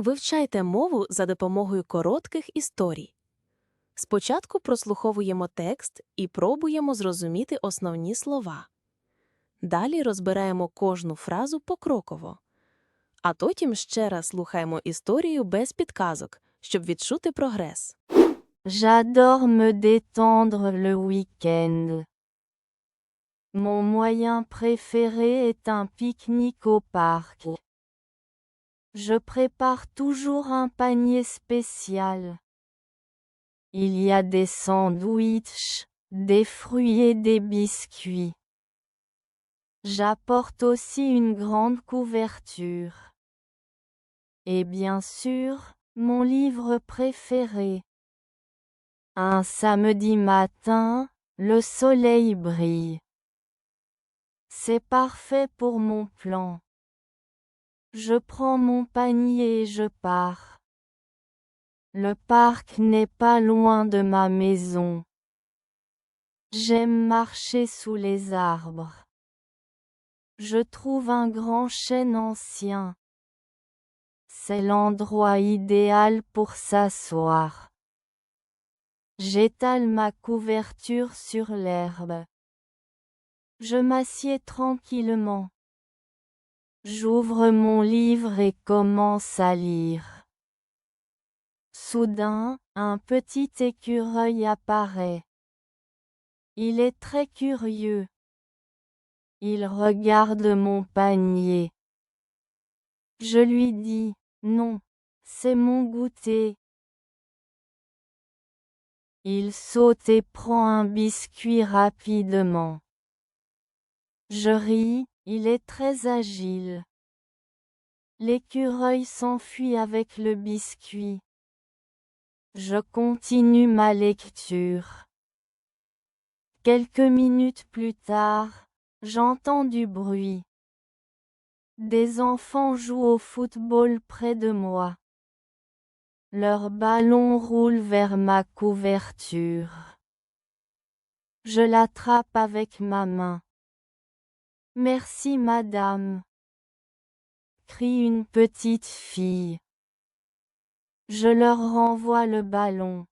Вивчайте мову за допомогою коротких історій. Спочатку прослуховуємо текст і пробуємо зрозуміти основні слова. Далі розбираємо кожну фразу покроково. А потім ще раз слухаємо історію без підказок, щоб відчути прогрес. J'adore me détendre le week-end. Mon moyen préféré est un pique-nique au parc. Je prépare toujours un panier spécial. Il y a des sandwichs, des fruits et des biscuits. J'apporte aussi une grande couverture. Et bien sûr, mon livre préféré. Un samedi matin, le soleil brille. C'est parfait pour mon plan. Je prends mon panier et je pars. Le parc n'est pas loin de ma maison. J'aime marcher sous les arbres. Je trouve un grand chêne ancien. C'est l'endroit idéal pour s'asseoir. J'étale ma couverture sur l'herbe. Je m'assieds tranquillement. J'ouvre mon livre et commence à lire. Soudain, un petit écureuil apparaît. Il est très curieux. Il regarde mon panier. Je lui dis, non, c'est mon goûter. Il saute et prend un biscuit rapidement. Je ris, il est très agile. L'écureuil s'enfuit avec le biscuit. Je continue ma lecture. Quelques minutes plus tard, j'entends du bruit. Des enfants jouent au football près de moi. Leur ballon roule vers ma couverture. Je l'attrape avec ma main. Merci madame. Crie une petite fille. Je leur renvoie le ballon.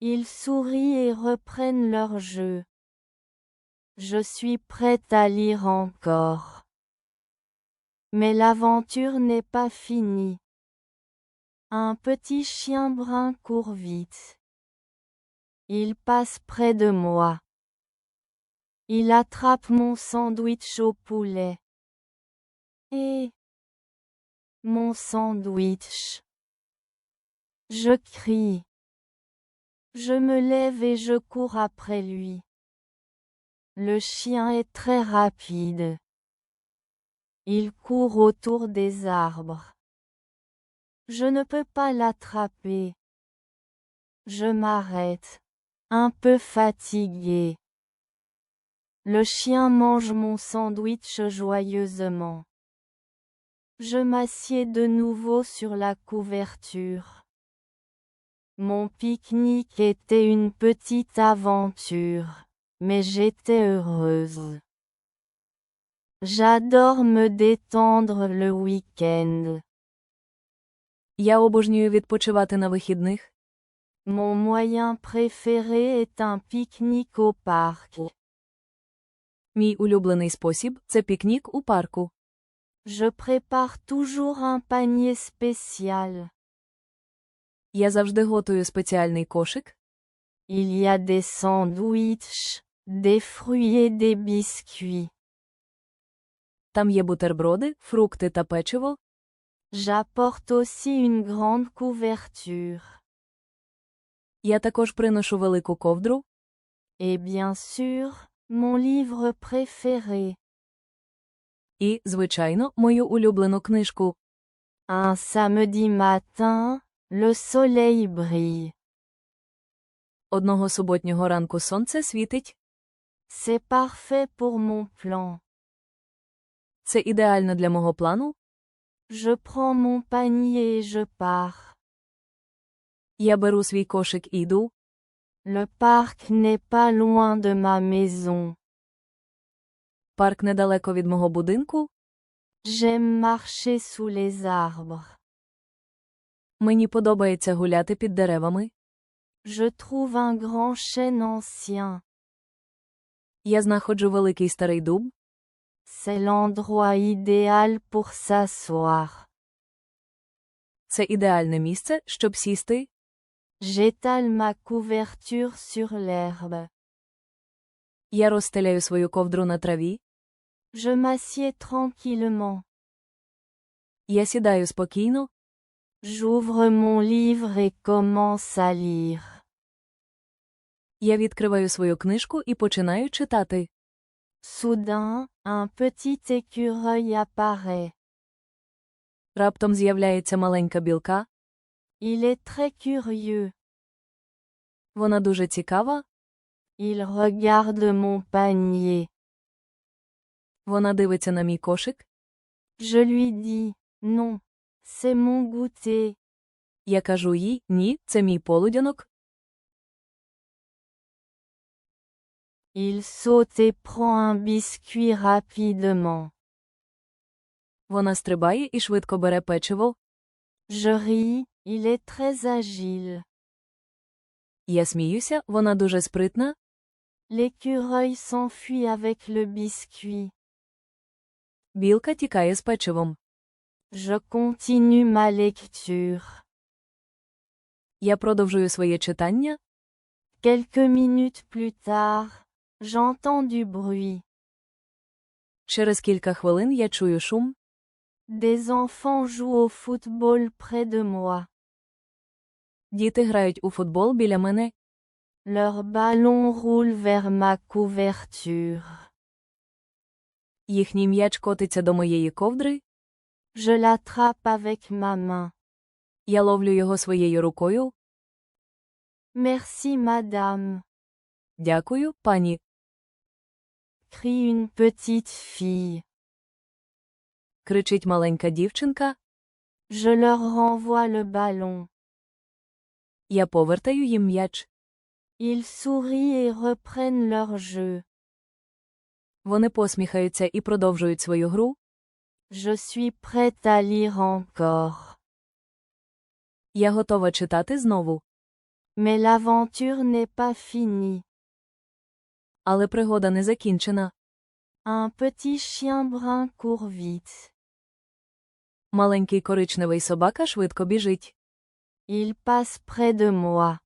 Ils sourient et reprennent leur jeu. Je suis prête à lire encore. Mais l'aventure n'est pas finie. Un petit chien brun court vite. Il passe près de moi. Il attrape mon sandwich au poulet. Et mon sandwich. Je crie. Je me lève et je cours après lui. Le chien est très rapide. Il court autour des arbres. Je ne peux pas l'attraper. Je m'arrête. Un peu fatigué. Le chien mange mon sandwich joyeusement. Je m'assieds de nouveau sur la couverture. Mon pique-nique était une petite aventure, mais j'étais heureuse. J'adore me détendre le week-end. Я обожнюю відпочивати на вихідних. Mon moyen préféré est un pique-nique au parc. Мій улюблений спосіб це пікнік у парку. Je prépare toujours un panier spécial. Я завжди готую спеціальний кошик. Il y a des sandwichs, des fruits et des biscuits. Там є бутерброди, фрукти та печиво. J'apporte aussi une grande couverture. Я також приношу велику ковдру. Et bien sûr, mon livre préféré. І, звичайно, мою улюблену книжку. Un samedi matin, le soleil brille. Одного суботнього ранку сонце світить. C'est parfait pour mon plan. Це ідеально для мого плану. Je prends mon panier et je pars. Я беру свій кошик і йду. Le parc n'est pas loin de ma maison. Парк недалеко від мого будинку. J'aime marcher sous les arbres. Мені подобається гуляти під деревами. Je trouve un grand chêne ancien. Я знаходжу великий старий дуб. C'est l'endroit idéal pour s'asseoir. Це ідеальне місце, щоб сісти. J'étale ma couverture sur l'herbe. Я розстеляю свою ковдру на траві. Je m'assieds tranquillement. Я сідаю спокійно. J'ouvre mon livre et commence à lire. Я відкриваю свою книжку і починаю читати. Soudain, un petit écureuil apparaît. Раптом з'являється маленька білка. Il est très curieux. Вона дуже цікава. Il regarde mon panier. Вона дивиться на мій кошик. Je lui dis, non, c'est mon goûter. Я кажу їй: ні, це мій полудянок. Il saute et prend un biscuit rapidement. Вона стрибає і швидко бере печиво. Je ris, il est très agile. Я сміюся, вона дуже спритна. L'écureuil s'enfuit avec le biscuit. Білка тікає з печивом. Je continue ma lecture. Я продовжую своє читання. Quelques minutes plus tard, j'entends du bruit. Через кілька хвилин я чую шум. Des enfants jouent au football près de moi. Діти грають у футбол біля мене. Leur ballon roule vers ma couverture. Їхній м'яч котиться до моєї ковдри. Je l'attrape avec ma main. Я ловлю його своєю рукою. Merci madame, Дякую, пані. crie une petite fille. кричить маленька дівчинка. Je leur renvoie le ballon. Я повертаю їм м'яч. Ils sourient et reprennent leur jeu. Вони посміхаються і продовжують свою гру. Je suis prête à lire encore. Я готова читати знову. Mais l'aventure n'est pas finie. Але пригода не закінчена. Un petit chien brun court vite. Маленький коричневий собака швидко біжить. Il passe près de moi.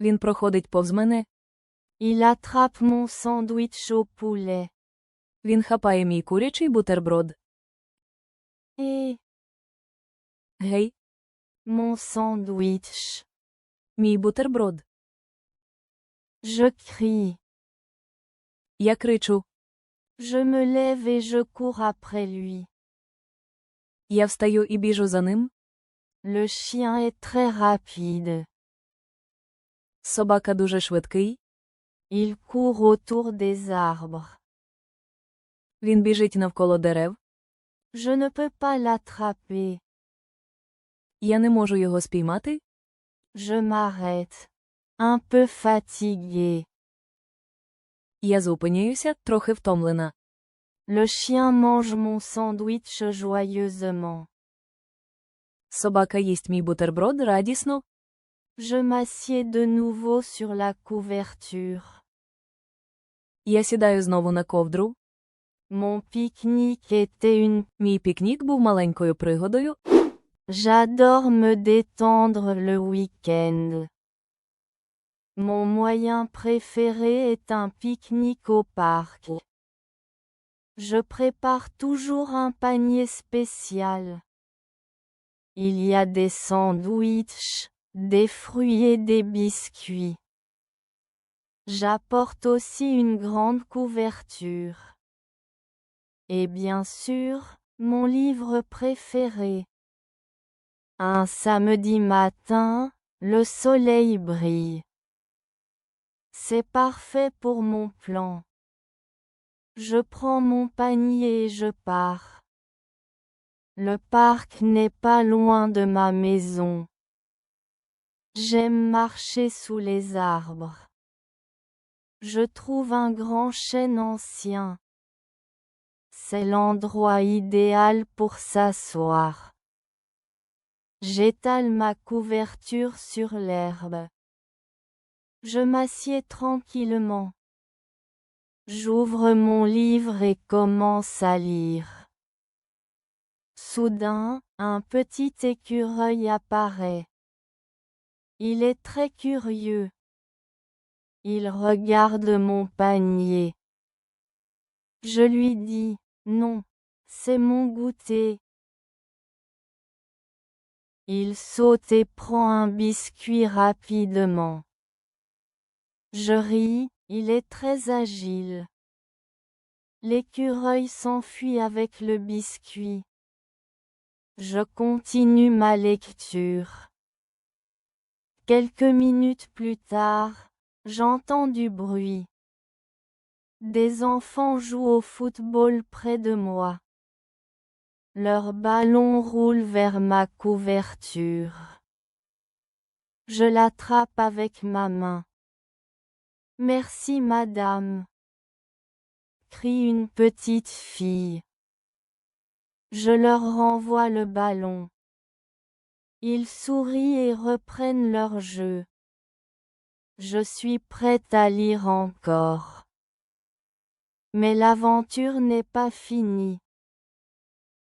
Він проходить повз мене. Il attrape mon sandwich au poulet. Він хапає мій курячий бутерброд. Et Гей, mon sandwich. мій бутерброд. Je crie. Я кричу. Je me lève et je cours après lui. Я встаю і біжу за ним. Le chien est très rapide. Собака дуже швидкий. Il court autour des arbres. Він біжить навколо дерев. Je ne peux pas l'attraper. Я не можу його спіймати. Je m'arrête. Un peu fatigué. Я зупиняюся, трохи втомлена. Le chien mange mon sandwich joyeusement. Собака їсть мій бутерброд радісно. Je m'assieds de nouveau sur la couverture. Я сідаю знову на ковдру. Mon pique-nique était une... Мій пікнік був маленькою пригодою. J'adore me détendre le week-end. Mon moyen préféré est un pique-nique au parc. Je prépare toujours un panier spécial. Il y a des sandwichs, des fruits et des biscuits. J'apporte aussi une grande couverture. Et bien sûr, mon livre préféré. Un samedi matin, le soleil brille. C'est parfait pour mon plan. Je prends mon panier et je pars. Le parc n'est pas loin de ma maison. J'aime marcher sous les arbres. Je trouve un grand chêne ancien. C'est l'endroit idéal pour s'asseoir. J'étale ma couverture sur l'herbe. Je m'assieds tranquillement. J'ouvre mon livre et commence à lire. Soudain, un petit écureuil apparaît. Il est très curieux. Il regarde mon panier. Je lui dis, non, c'est mon goûter. Il saute et prend un biscuit rapidement. Je ris, il est très agile. L'écureuil s'enfuit avec le biscuit. Je continue ma lecture. Quelques minutes plus tard, j'entends du bruit. Des enfants jouent au football près de moi. Leur ballon roule vers ma couverture. Je l'attrape avec ma main. Merci madame. crie une petite fille. Je leur renvoie le ballon. Ils sourient et reprennent leur jeu. Je suis prête à lire encore. Mais l'aventure n'est pas finie.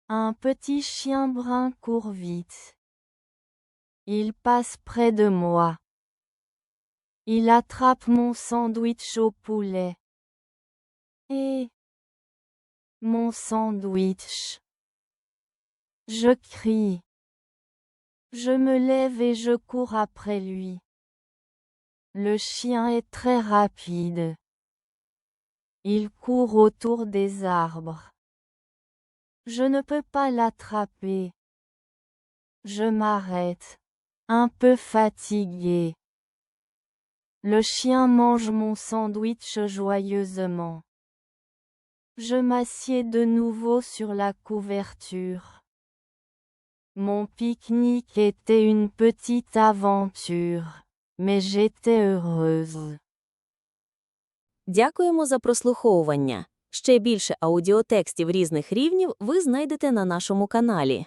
Un petit chien brun court vite. Il passe près de moi. Il attrape mon sandwich au poulet. Et mon sandwich. Je crie. Je me lève et je cours après lui. Le chien est très rapide. Il court autour des arbres. Je ne peux pas l'attraper. Je m'arrête. Un peu fatigué. Le chien mange mon sandwich joyeusement. Je m'assieds de nouveau sur la couverture. Mon pique-nique était une petite aventure, mais j'étais heureuse. Дякуємо за прослуховування. Ще більше аудіотекстів різних рівнів ви знайдете на нашому каналі.